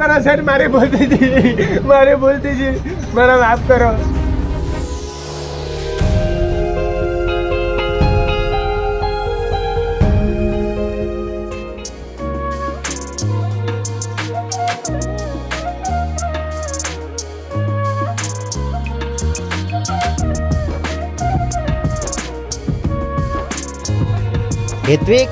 કરો સર મારે બોલતી હતી મારે ભૂલતી છે મારા માફ કરો. હેત્વિક?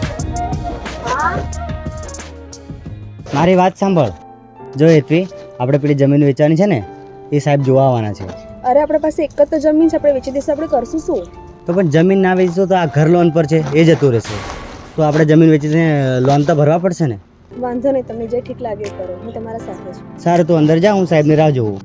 મારી વાત સાંભળ. જો હેત્વી આપણે પેલી જમીન વેચવાની છે ને એ સાહેબ જોવા આવવાના છે. અરે આપણા પાસે એક જ તો જમીન છે આપણે વેચી દઈશું આપણે કરશું શું? તો પણ જમીન ના વેચીશું તો આ ઘર લોન પર છે એ જતું રહેશે. તો આપણે જમીન વેચીને લોન તો ભરવા પડશે ને? વાંધો નહીં તમને જે ઠીક લાગે કરો હું તમારા સાથે છું. સારું તું અંદર જા હું સાહેબની રાહ જોઉં.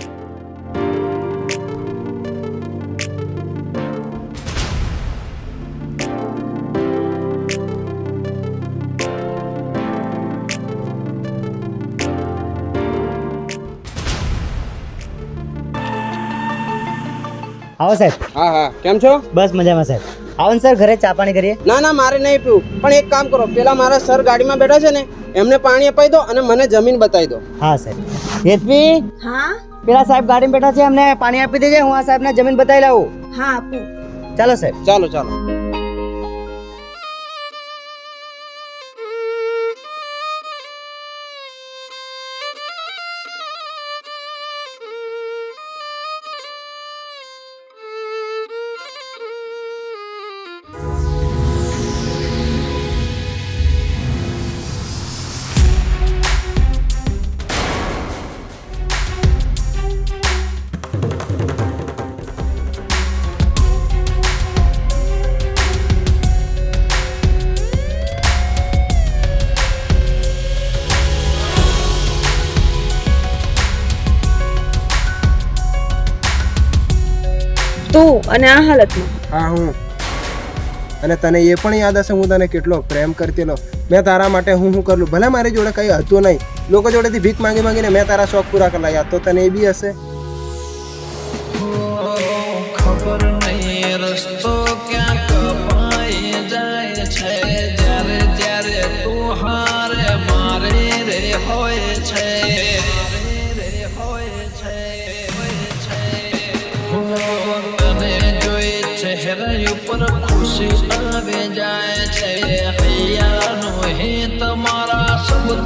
આવો સાહેબ. હા હા. કેમ છો? બસ મજામાં સાહેબ. આવો ને સર ઘરે ચા પાણી કરીએ? ના ના મારે નહીં પીવું. પણ એક કામ કરો. પેલા મારા સર ગાડીમાં બેઠા છે ને એમને પાણી અપાઈ દો અને મને જમીન બતાવી દો. હા સાહેબ. હેતવી? હા? પેલા સાહેબ ગાડીમાં બેઠા છે એમને પાણી આપી દેજે. હું આ સાહેબને જમીન બતાવી લાવું. હા આપું. ચાલો સાહેબ. ચાલો ચાલો. તું અને આ હાલતમાં. હા હું. અને તને એ પણ યાદ હશે હું તને કેટલો પ્રેમ કરતેલો મેં તારા માટે હું શું કરલું ભલે મારી જોડે કંઈ હતું નહીં. લોકો જોડેથી ભીખ માંગી માંગીને મેં તારા શોખ પૂરા કરલા યાદ તો તને એ બી હશે. ખબર નહીં રસ્તો ક્યાં કપાઈ જાય છે.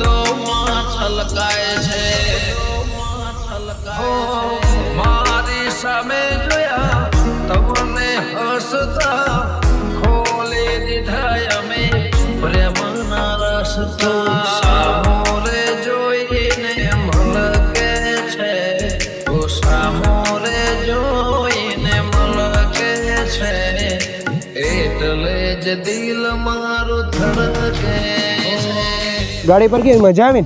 दो माँ छलकाए ગાડી પર કેવી મજા આવી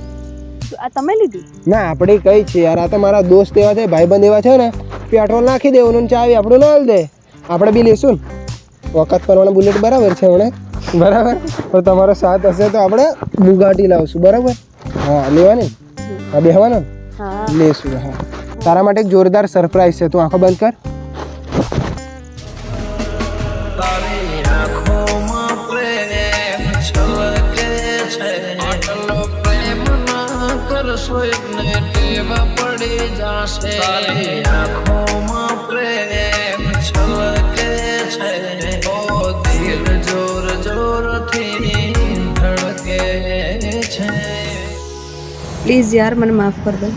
આ તમે લીધી? ના આપણે કઈ છે યાર. આ તો મારા દોસ્ત એવા છે ભાઈબંધ એવા છે ને પેટ્રોલ નાખી દેવાનું અને ચાવી આપણું ના દે. આપણે બી લેશું વખત પરવાના બુલેટ બરાબર છે હમણે બરાબર? તો તમારો સાથ હશે તો આપણે બુગાટી લાવશું બરાબર? હા લેવાની? હા બેહવાનો લેશું હા. તારા માટે એક જોરદાર સરપ્રાઈઝ છે તું આંખો બંધ કર. તારી આંખોમાં પ્રેમ છલકે છે. ઓ દિલ જોર જોરથી ધડકે છે. પ્લીઝ યાર મને માફ કર દો.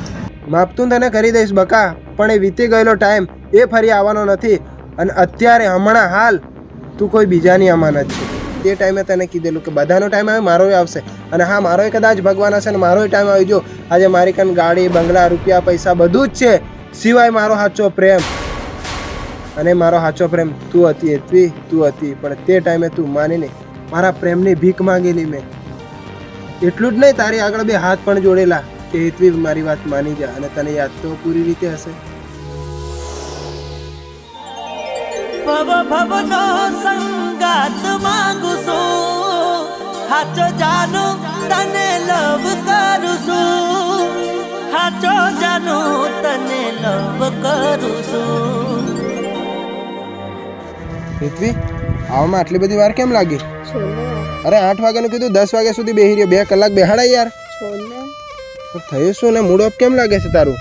માફ તું તને કરી દઈશ બકા પણ એ વીતી ગયેલો ટાઈમ એ ફરી આવવાનો નથી. અને અત્યારે હમણાં હાલ તું કોઈ બીજાની અમાનત છે. તે ટાઈમે તને કીધેલું કે બધાનો ટાઈમ આવે મારો આવશે. અને હા, મારોય કદાચ ભગવાન હશે ને મારોય ટાઈમ આવી જો આજે મારી કાન ગાડી, બંગલા, રૂપિયા, પૈસા બધું જ છે. સિવાય મારો સાચો પ્રેમ. અને મારો સાચો પ્રેમ તું હતી એટલી, તું હતી. પણ તે ટાઈમે તું માની નહીં મારા પ્રેમની ભીખ માંગેલી મેં. એટલું જ નહીં, તારી આગળ બે હાથ પણ જોડેલા કે હેતવી મારી વાત માની જા. અને તને યાદ તો પૂરી રીતે હશે. ભવ ભવનો સંગાત માંગુ છું હાચો જાનો તને લવ કરું છું હાચો જાનો તને લવ કરું છું પૃથ્વી આવવામાં આટલી બધી વાર કેમ લાગી? અરે આઠ વાગ્યાનું કીધું દસ વાગ્યા સુધી બેહી રહ્યો. બે કલાક બેહાડા યાર. થયું શું ને? મૂડ ઓફ કેમ લાગે છે તારું?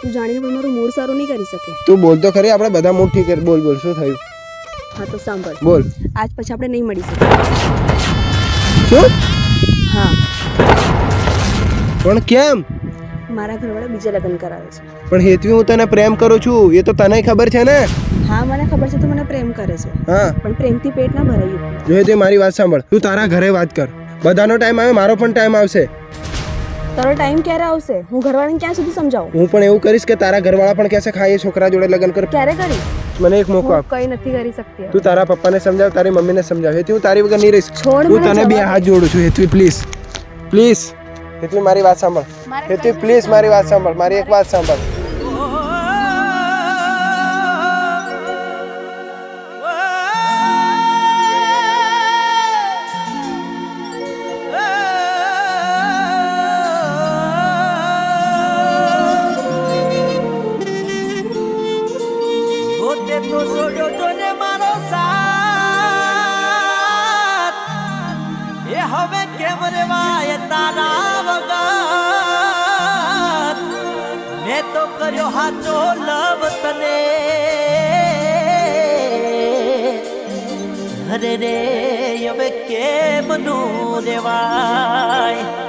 તું જાણીને પણ મારું મૂડ સારું નહીં કરી શકે. તું બોલ તો ખરી આપણે બધા મૂડ ઠીક બોલ બોલ શું થયું? હા તો સાંભળ. બોલ. આજ પછી આપણે નહીં મળી શકીએ. શું? હા. પણ કેમ? મારા ઘરવાળા બીજા લગ્ન કરાવે છે. પણ હેતવી હું તને પ્રેમ કરું છું એ તો તને ખબર છે ને? હા મને ખબર છે તું મને પ્રેમ કરે છે. હા. પણ પ્રેમથી પેટ ના ભરાયું. જો તે મારી વાત સાંભળ. તું તારા ઘરે વાત કર. બધાનો ટાઈમ આવે મારો પણ ટાઈમ આવશે. તારો ટાઈમ ક્યારે આવશે? હું ઘરવાળાને ક્યાં સુધી સમજાવું? હું પણ એવું કરીશ કે તારા ઘરવાળા પણ કહેશે ખાઈએ એ છોકરા જોડે લગ્ન કર. ક્યારે કરીશ? મને એક મોકો આપ. કઈ નથી કરી શકતી તું તારા પપ્પાને સમજાવ તારી મમ્મીને સમજાવ. હેતી હું તારી વગર નહીં રહીશ. છોડ હું તને બે હાથ જોડું છું હેતવી પ્લીઝ પ્લીઝ હેતવી મારી વાત સાંભળ. મારે પ્લીઝ મારી વાત સાંભળ. મારી એક વાત સાંભળ. હવે કેમ રેવાય તારા વગર? મેં તો કર્યો હાચો લવ તને. અરે રે, હવે કેમ નું રેવાય?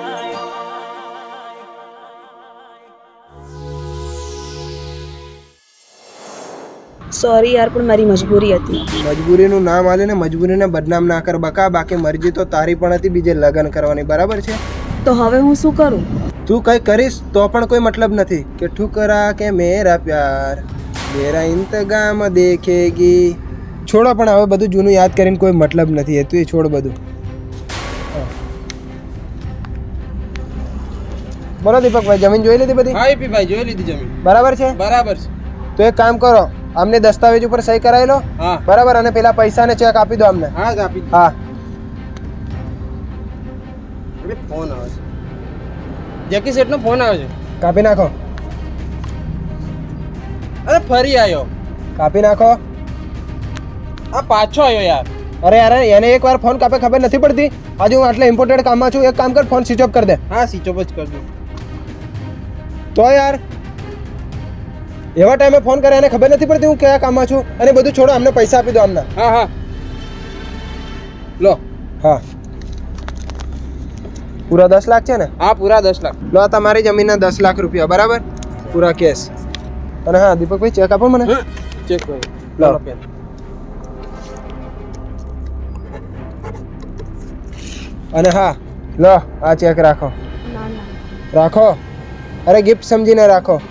સોરી યાર પણ મારી મજબૂરી હતી. મજબૂરીનું નામ આલે ને મજબૂરીને બદનામ ના કર બકા બાકી મરજી તો તારી પણ હતી બીજે લગ્ન કરવાની બરાબર છે? તો હવે હું શું કરું? તું કંઈ કરીશ તો પણ કોઈ મતલબ નથી કે ઠુકરા કે મેરા પ્યાર મેરા ઇંતગામ દેખેગી. છોડો પણ હવે બધું જૂનું યાદ કરીને કોઈ મતલબ નથી એ તું એ છોડ બધું. બોલો દીપકભાઈ જમીન જોઈ લીધી બધી? હા ભાઈ જોઈ લીધી જમીન. બરાબર છે? બરાબર છે. તો એક કામ કરો આમને દસ્તાવેજ ઉપર સહી કરાવી લો બરાબર અને પેલા પૈસાને ચેક આપી દો અમને. હા જ આપી હા. ફોન આવે છે. જેકી સેટનો ફોન આવે છે. કાપી નાખો. અરે ફરી આવ્યો કાપી નાખો. આ પાછો આવ્યો યાર. અરે યાર એને એક વાર ફોન કાપે ખબર નથી પડતી? આજે હું આટલા ઇમ્પોર્ટન્ટ કામમાં છું એક કામ કર ફોન સ્વિચ ઓફ કરી દે. હા સ્વિચ ઓફ જ કરજો તો યાર એવા ટાઈમે ફોન કરે એને ખબર નથી પડતી હું કયા કામમાં છું? અને બધું છોડો અમને પૈસા આપી દો અમને. હા હા. લો. હા. પૂરા દસ લાખ છે ને? હા પૂરા દસ લાખ. લો આ તમારી જમીનના દસ લાખ રૂપિયા બરાબર? પૂરા કેશ અને હા દીપકભાઈ ચેક આપો મને. ચેક કરો. લો. પેન. અને હા લો આ ચેક રાખો. ના ના. રાખો. અરે ગિફ્ટ સમજીને રાખો.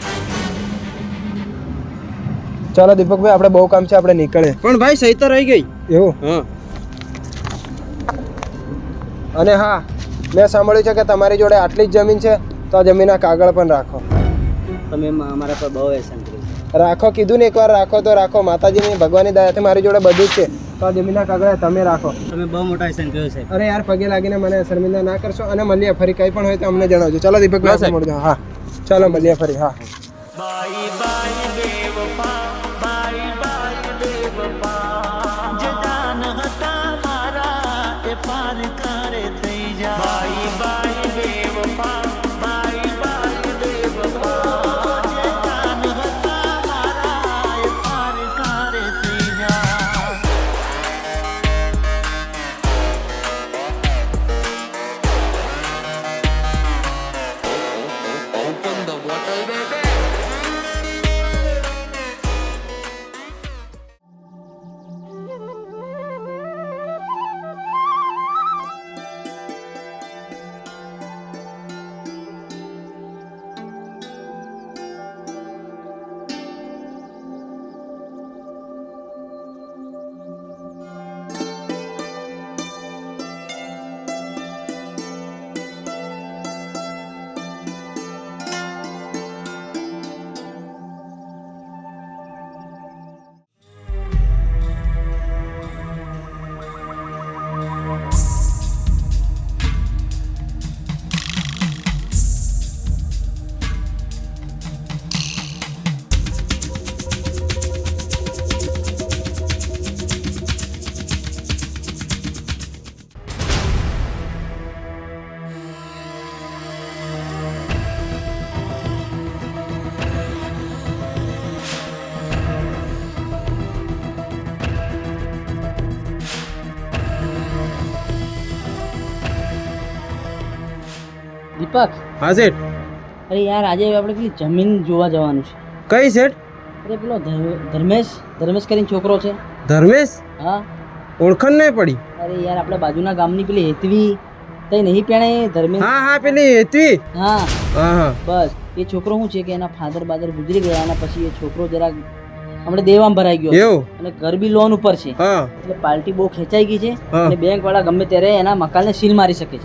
ચાલો દીપકભાઈ આપણે બહુ કામ છે આપણે નીકળે. પણ ભાઈ સહી તો રહી ગઈ. એવું? હા. અને હા મેં સાંભળ્યું છે કે તમારી જોડે આટલી જ જમીન છે તો આ જમીનના કાગળ પણ રાખો. તમે અમારા પર બહુ કર્યું રાખો કીધું ને એકવાર રાખો તો રાખો. માતાજીની ભગવાનની દયાથી મારી જોડે બધું જ છે. તો આ જમીનના કાગળ તમે રાખો. તમે બહુ મોટા એહસાન કર્યું છે. અરે યાર પગે લાગીને મને શર્મિંદા ના કરશો. અને મળીએ ફરી કંઈ પણ હોય તો અમને જણાવજો. ચાલો દીપક હા, સાહેબ. મળજો. હા. ચાલો મળીએ ફરી. હા. Bye bye Dev bye. Deepak હા શેઠ. અરે યાર આજે આપણે પેલી જમીન જોવા જવાનું છે. કઈ શેઠ? અરે પેલો ધર્મેશ ધર્મેશ કરીને છોકરો છે. ધર્મેશ? હા. ઓળખણ નહીં પડી. અરે યાર આપણે બાજુના ગામની પેલી હેતવી તઈ નહીં પેણે ધર્મેશ? હા હા પેલી હેતવી. હા. હા હા. બસ એ છોકરો શું છે કે એના ફાધર બાદર ગુજરી ગયા અને પછી એ છોકરો જરાક હમણાં દેવામાં ભરાઈ ગયો એવું? અને ઘર બી લોન ઉપર છે. એટલે પાર્ટી બહુ ખેંચાઈ ગઈ છે. અને બેંક વાળા ગમે ત્યારે એના મકાનને સીલ મારી શકે છે.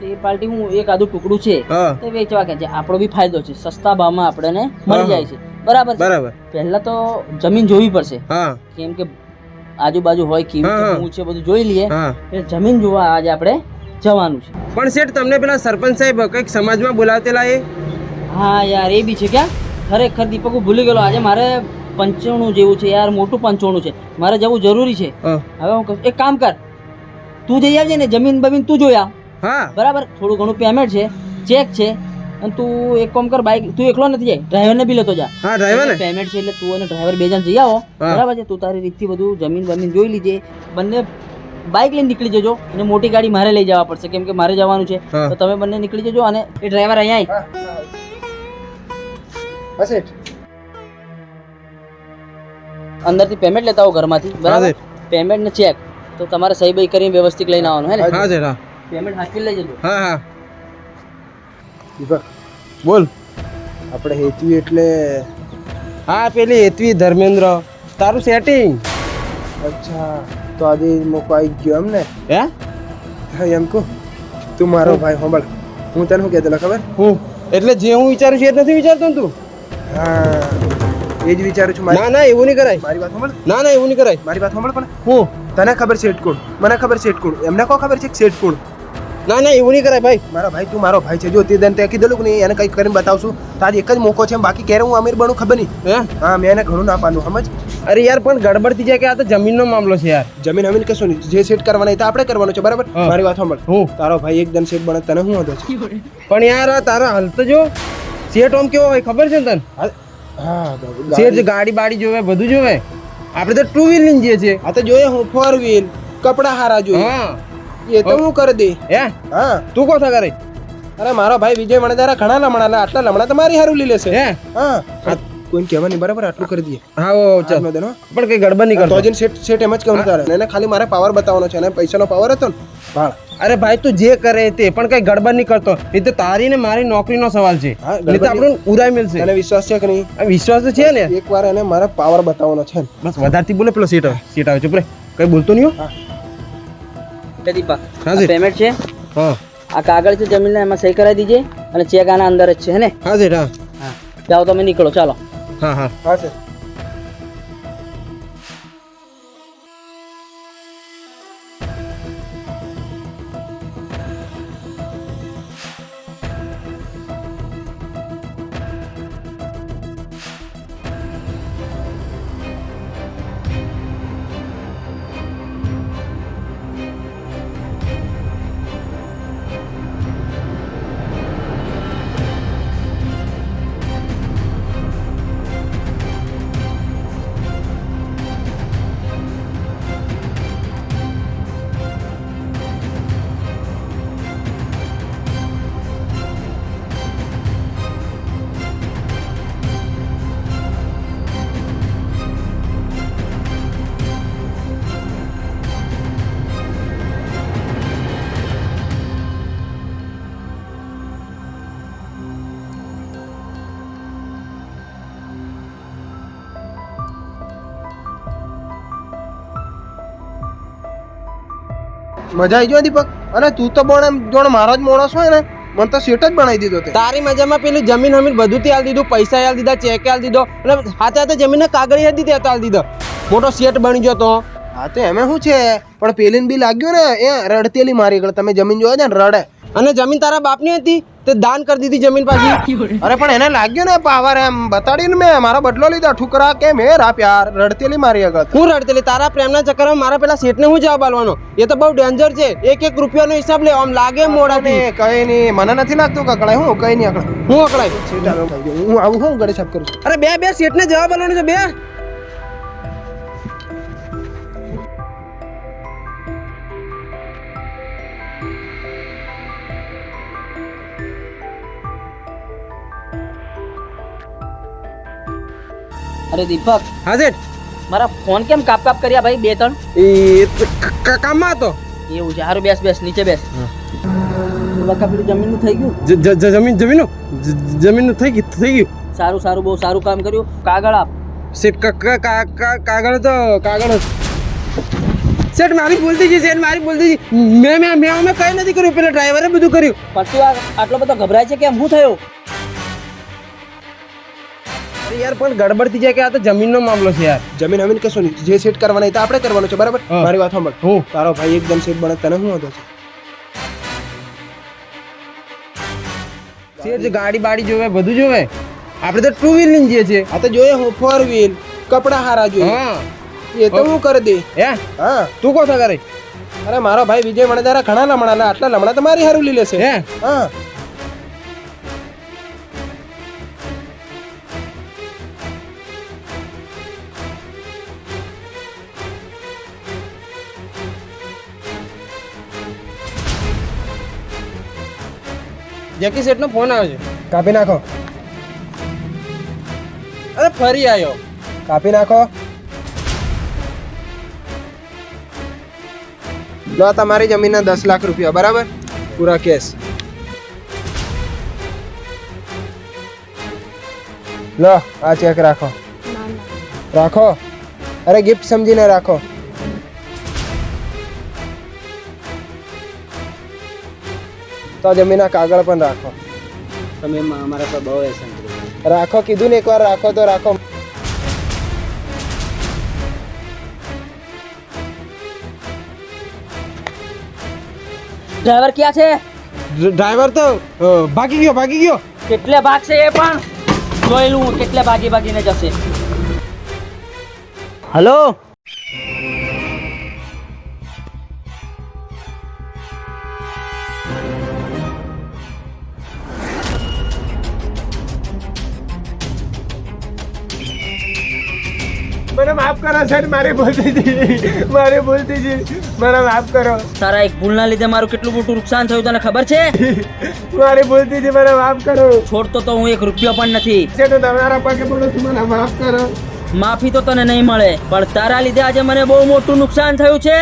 તો એ પાર્ટી હું એક આદુ ટુકડું છે તે વેચવા કે છે. આપણો બી ફાયદો છે. સસ્તા ભાવમાં આપણને મળી જાય છે. બરાબર બરાબર. પહેલા તો જમીન જોવી પડશે. કેમ કે આજુબાજુ હોય કેવી હું. છે બધું જોઈ લઈએ. એટલે જમીન જોવા આજે આપણે જવાનું છે. પણ શેઠ તમને પેલા સરપંચ સાહેબ કંઈક સમાજમાં બોલાવતેલા એ? હા યાર એ બી છે ક્યાં? ખરેખર દીપક હું ભૂલી ગયેલો. આજે મારે પંચાણું જેવું છે યાર મોટું પંચાણું છે. મારે જવું જરૂરી છે. હવે હું એક કામ કર તું જઈ આવજે ને જમીન બમીન તું જોયા હા. બરાબર? થોડું ઘણું પેમેન્ટ છે ચેક છે અને તું એક કામ કર બાઈક તું એકલો નથી જાય ડ્રાઈવરને બી લેતો જા. હા ડ્રાઈવર પેમેન્ટ છે એટલે તું અને ડ્રાઈવર બે જણ જઈ આવો. બરાબર છે? તું તારી રીતથી બધું જમીન બમીન જોઈ લીજે. બંને બાઇક લઈને નીકળી જજો અને મોટી ગાડી મારે લઈ જવા પડશે કેમ કે મારે જવાનું છે. તો તમે બંને નીકળી જજો અને એ ડ્રાઈવર અહીંયા. હા. શેઠ અંદરથી પેમેન્ટ લેતા આવો ઘરમાંથી બરાબર? પેમેન્ટ ને ચેક તો તમારે સહી બહી કરીને વ્યવસ્થિત લઈને આવવાનું હે ને? હા હા. પેમેન્ટ હાથથી લઈ જજો. હા હા. દીપક બોલ. આપણે હેતવી એટલે હા પેલી હેતવી ધર્મેન્દ્ર. તારું સેટિંગ અચ્છા તો આજે મોકો આવી ગયો એમ ને હે? હા એમ કહું. તું મારો ભાઈ સાંભળ હું તને શું કહેતો ખબર? હું? એટલે જે હું વિચારું છું એ જ નથી વિચારતો તું? હા. એ જ વિચારું છું ના ના એવું નહીં કરાય. મારી વાત સાંભળ. ના ના એવું નહીં કરાય. મારી વાત સાંભળ પણ. હું તને ખબર છે કોણ મને ખબર છે કોણ એમને કો ખબર છે કે શેઠ કોણ ના ના એવું નહીં કરાય ભાઈ. મારા ભાઈ તું મારો ભાઈ છે. જો તે દન તે કીધેલું કે નહીં એને કંઈક કરીને બતાવશું. તારી એક જ મોકો છે બાકી ક્યારે હું અમીર બનું ખબર નહીં. હા? મેં એને ઘણું ના પાડું સમજ? અરે યાર પણ ગડબડ થઈ જાય કે આ તો જમીનનો મામલો છે યાર. જમીન અમીન કશું નહીં. જે સેટ કરવાના એ તો આપણે કરવાનું છે બરાબર? મારી વાત સાંભળ. હું? તારો ભાઈ એકદમ સેટ બને તને હું હતો પણ યાર તારા હાલ તો જો. સેટ ઓમ કેવો હોય ખબર છે ને તને? હા ગાડી- બાડી જોવે બધું જોવે? આપણે તો ટુ વ્હીલ લઈને જઈએ છીએ. આ તો જોઈએ હું ફોર વ્હીલ કપડા હારા જોઈએ. હા. એ તો હું કરી દે હે? હા. તું કોથા કરે? અરે મારો ભાઈ વિજય મને તારા ઘણા લમણા આટલા લમણા તો મારી હારું લઈ લેશે. હે? હા. કોઈને કહેવા નહીં બરાબર આટલું કરી દઈએ. હા ઓ ચાલ. દિન, પણ કઈ ગડબડ નહીં તો કરતો સેટ સેટ એમ જ કહું તારે. એને ખાલી મારે પાવર બતાવવાનો છે અને પૈસાનો પાવર હતો ને. ભાળ અરે ભાઈ તું જે કરે તે પણ કઈ ગડબડ નહીં કરતો. એ તો તારી ને મારી નોકરીનો સવાલ છે. નહીં તો આપણને ઉડાઈ મળશે તને વિશ્વાસ છે કે નહીં? વિશ્વાસ તો છે ને. એક વાર એને મારે પાવર બતાવવાનો છે બસ વધારથી બોલે પેલો સીટ આવે. સીટ આવે ચૂપ રે કઈ બોલતો નહીં હો. એટલે દીપક હા જી. પેમેન્ટ છે? હા. આ કાગળ છે જમીન એમાં સહી કરાવી દીજે અને ચેક આના અંદર જ છે હે ને? હા હા. હા. જાઓ તમે નીકળો ચાલો. હા હા. હા સર મજા આવી ગયો દીપક અને તું તો પણ એમ જોણ મારો જ માણસ હોય ને મને તો સેટ જ બનાવી દીધો તે. તારી મજામાં પેલી જમીન હમીન બધું થી આલ દીધું પૈસા આલ દીધા ચેક આલ દીધો અને હાથે હાથે જમીન કાગળી હતી તે આલ દીધો. મોટો સેટ બની ગયો તો. હા તો એમે શું છે? પણ પેલીને બી લાગ્યું ને એ રડતેલી મારી તમે જમીન જોવા છે ને રડે. અને જમીન તારા બાપની હતી તે દાન કરી દીધી જમીન પાછી. અરે પણ એને લાગ્યું ને પાવર એમ? બતાડીને મેં મારો બદલો લીધો. ઠુકરા કે મેં રાપ યાર રડતેલી મારી આગળ હું રડતેલી તારા પ્રેમના ચક્કરમાં મારા પેલા શેઠને હું જવાબ આલવાનો એ તો બહુ ડેન્જર છે. એક એક રૂપિયાનો હિસાબ લે આમ લાગે મોડાથી કઈ નહીં. મને નથી લાગતું કકડાય હું કઈ નહીં અકડાય હું અકડાય. હું આવું હું ગળે સાફ કરું અરે બે બે શેઠને જવાબ આલવાનો છે બે. અરે દીપક હા શેઠ? મારા ફોન કેમ કાપ કાપ કર્યા ભાઈ બે ત્રણ? એ કામમાં હતો? એવું છે સારું બેસ બેસ નીચે બેસ. જમીનનું થઈ ગયું? જમીન જમીનનું? જમીનનું થઈ ગયું થઈ ગયું. સારું સારું બહુ સારું કામ કર્યું. કાગળ આપ. શેઠ કાગળ તો કાગળ શેઠ મારી ભૂલતી છે શેઠ મારી ભૂલતી છે મેં મેં મેં અમે કંઈ નથી કર્યું પેલા ડ્રાઈવરે બધું કર્યું. પછી આટલો બધો ગભરાય છે કેમ? શું થયું? અરે યાર પણ ગડબડ થઈ જાય કે આ તો જમીનનો મામલો છે યાર. જમીન અમીન કશું નહીં. જે સેટ કરવાના તો આપણે કરવાનું છે બરાબર? હા. મારી વાત સાંભળ. હું. તારો ભાઈ એકદમ સેટ બને તને શું હતો છે? શેઠ ગાડી બાડી જોવે બધું જોવે. આપણે તો ટુ વ્હીલ લઈને જઈએ છીએ. આ તો જોઈએ હું ફોર વ્હીલ કપડા હારા જોઈએ. હા. એ તો હું કરી દે. હે? હા. તું કોથા કરે? અરે મારો ભાઈ વિજય મને તારા ઘણા લમણા લા આટલા લમણા તો મારી હારું લઈ લેશે હે? હા. જેકી શેઠનો ફોન આવ્યો છે. કાપી નાખો. અરે ફરી આવ્યો કાપી નાખો. લો તમારી જમીનના દસ લાખ રૂપિયા બરાબર? પૂરા કેસ. લો આ ચેક રાખો. રાખો. અરે ગિફ્ટ સમજીને રાખો. તો જમીનના કાગળ પણ રાખો. તમે અમારા પર બહુ એસન રાખો કીધું ને એકવાર રાખો તો રાખો. ડ્રાઈવર ક્યાં છે? ડ્રાઈવર તો ભાગી ગયો ભાગી ગયો. કેટલે ભાગશે એ પણ? જોઈ લઉં કેટલે ભાગી ભાગીને જશે. હલો? માફ કરો સર મારી ભૂલતી હતી મારી ભૂલતી જી મને માફ કરો. તારા એક ભૂલના લીધે મારું કેટલું મોટું નુકસાન થયું તને ખબર છે? મારી ભૂલતી હતી મને માફ કરો. છોડતો તો હું એક રૂપિયો પણ નથી. છે તો તમારા પાસે બોલો છું મને માફ કરો. માફી તો તને નહીં મળે પણ તારા લીધે આજે મને બહુ મોટું નુકસાન થયું છે.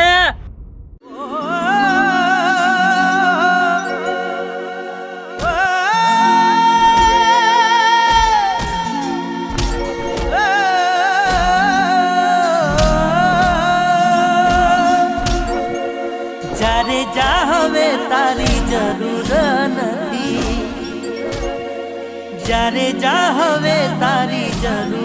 જ્યારે જા હવે તારી જરૂર.